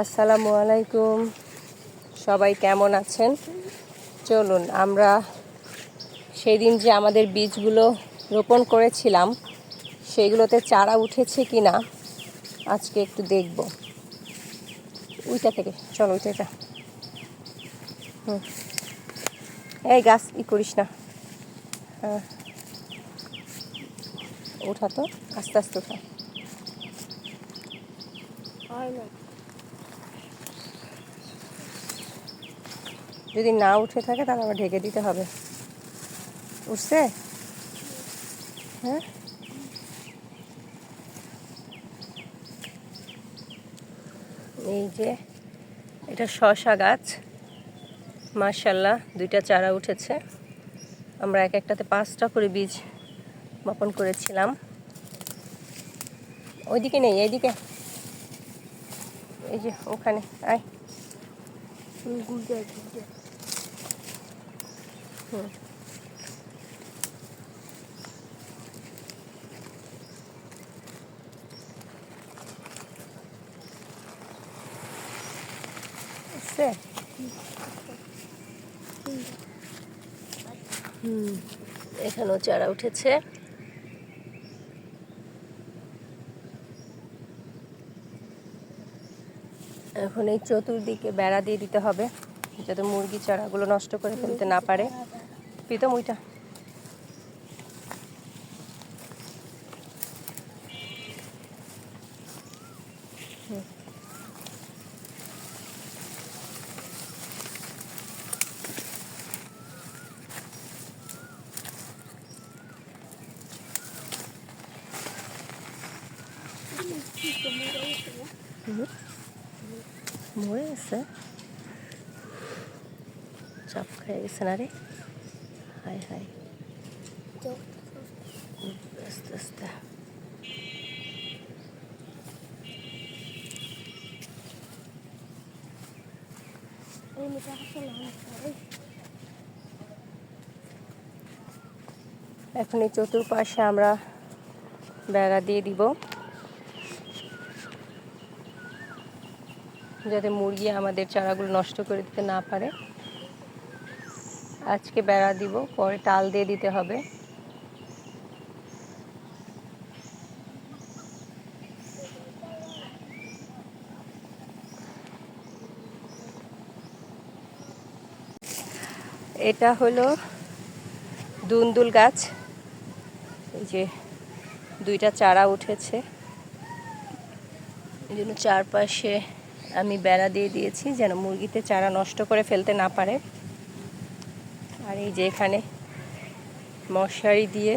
আসসালামু আলাইকুম। সবাই কেমন আছেন? চলুন, আমরা সেদিন যে আমাদের বীজগুলো রোপণ করেছিলাম, সেগুলোতে চারা উঠেছে কি না আজকে একটু দেখব। উইটা থেকে, চলো এটা হুম। এই গাছ, ই করিস না। হ্যাঁ। ওঠা তো, আস্তে আস্তে ওঠা। যদি না উঠে থাকে তাহলে আবার ঢেকে দিতে হবে। উঠছে? হ্যাঁ? এই যে, এটা শশা গাছ। মার্শাল্লাহ দুইটা চারা উঠেছে। আমরা এক একটাতে পাঁচটা করে বীজ বপন করেছিলাম। ওইদিকে নেই, এইদিকে। এই যে, ওখানে, আয়। হুম এখানেও চারা উঠেছে। এখন এই চতুর্দিকে বেড়া দিয়ে দিতে হবে, যাতে মুরগি চারাগুলো নষ্ট করে ফেলতে না পারে। প্রীতম ওইটা হুম। হুম। মরে গেছে চাপ খেয়ে গেছে না রে হাই হাই আস্তে আস্তে। এখন এই চতুর্পাশে আমরা বেড়া দিয়ে দিব। যাতে মুরগি আমাদের চারাগুলো নষ্ট করে দিতে না পারে। আজকে বেড়া দিব, পরে টাল দিয়ে দিতে হবে। এটা হলো দুন্দুল গাছ। এই যে দুইটা চারা উঠেছে। এই জন্য চারপাশে আমি বেড়া দিয়ে দিয়েছি, যেন মুরগিতে চারা নষ্ট করে ফেলতে না পারে। আর এই যে এখানে মশারি দিয়ে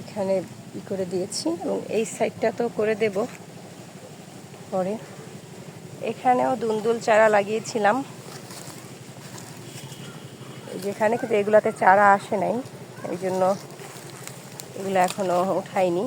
এখানে ই করে দিয়েছি এবং এই সাইডটা তো করে দেব পরে। এখানেও দুন্দুল চারা লাগিয়েছিলাম। যেখানে কিন্তু এগুলাতে চারা আসে নাই, এই জন্য এগুলো এখনও উঠাইনি।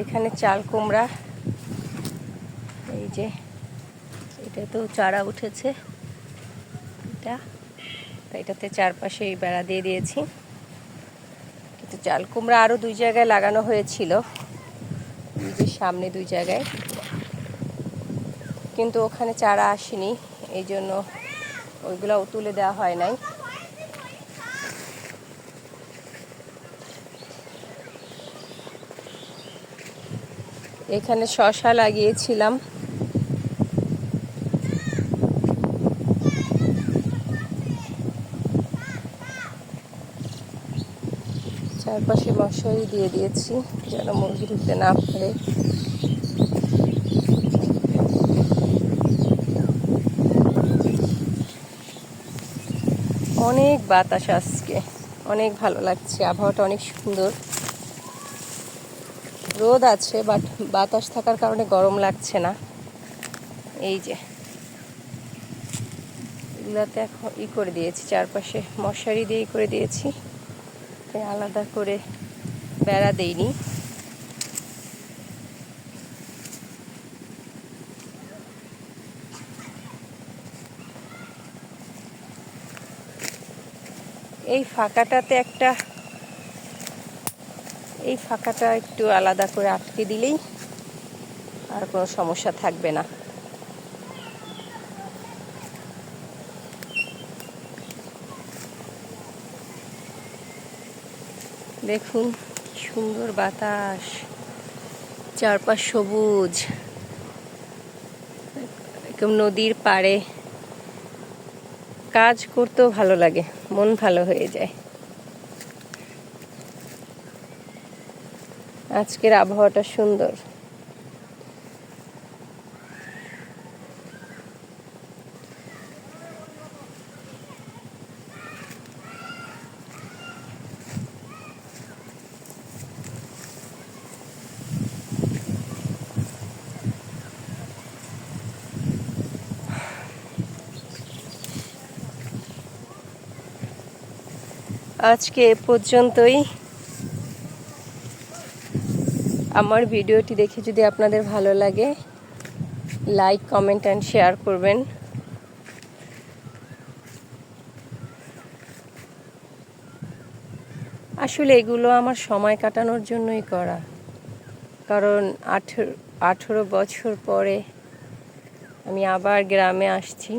এখানে চাল কুমড়া। এই যে, এটা তো চারা উঠেছে। এটা এটাতে চারপাশে এই বেড়া দিয়ে দিয়েছি। কিন্তু চাল কুমড়া আরও দুই জায়গায় লাগানো হয়েছিল। এই যে সামনে দুই জায়গায়। কিন্তু ওখানে চারা আসেনি। এই জন্য ওইগুলো তুলে দেওয়া হয় নাই। এখানে শশা লাগিয়েছিলাম। চারপাশে মশারি দিয়ে দিয়েছি, যেন মুরগি ঢুকতে না পারে। অনেক বাতাস আজকে, অনেক ভালো লাগছে, আবহাওয়াটা অনেক সুন্দর। রোদ আছে বাট বাতাস থাকার কারণে গরম লাগছে না। এই যে। এগুলাতে এখন ই করে দিয়েছি, চারপাশে মশারি দিয়ে করে দিয়েছি। আলাদা করে বেড়া দেইনি। এই ফাঁকাটাতে একটা এই ফাঁকাটা একটু আলাদা করে আটকে দিলেই আর কোনো সমস্যা থাকবে না। দেখুন, সুন্দর বাতাস, চারপাশ সবুজ। একদম নদীর পাড়ে। কাজ করতেও ভালো লাগে, মন ভালো হয়ে যায়। আজকের আবহাওয়াটা সুন্দর। আজকে পর্যন্তই। আমার ভিডিওটি দেখে যদি আপনাদের ভালো লাগে লাইক কমেন্ট অ্যান্ড শেয়ার করবেন। আসলে এগুলো আমার সময় কাটানোর জন্যই করা। কারণ আঠেরো আঠেরো বছর পরে আমি আবার গ্রামে আসছি,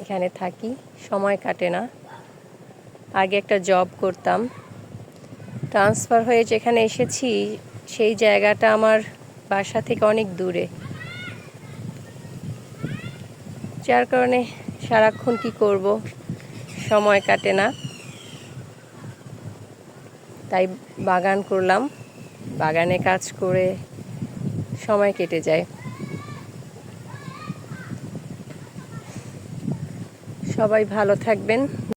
এখানে থাকি, সময় কাটে না। আগে একটা জব করতাম। ট্রান্সফার হয়ে যেখানে এসেছি সেই জায়গাটা আমার বাসা থেকে অনেক দূরে। যার কারণে সারাক্ষণ কি করব, সময় কাটে না। তাই বাগান করলাম। বাগানে কাজ করে সময় কেটে যায়। সবাই ভালো থাকবেন।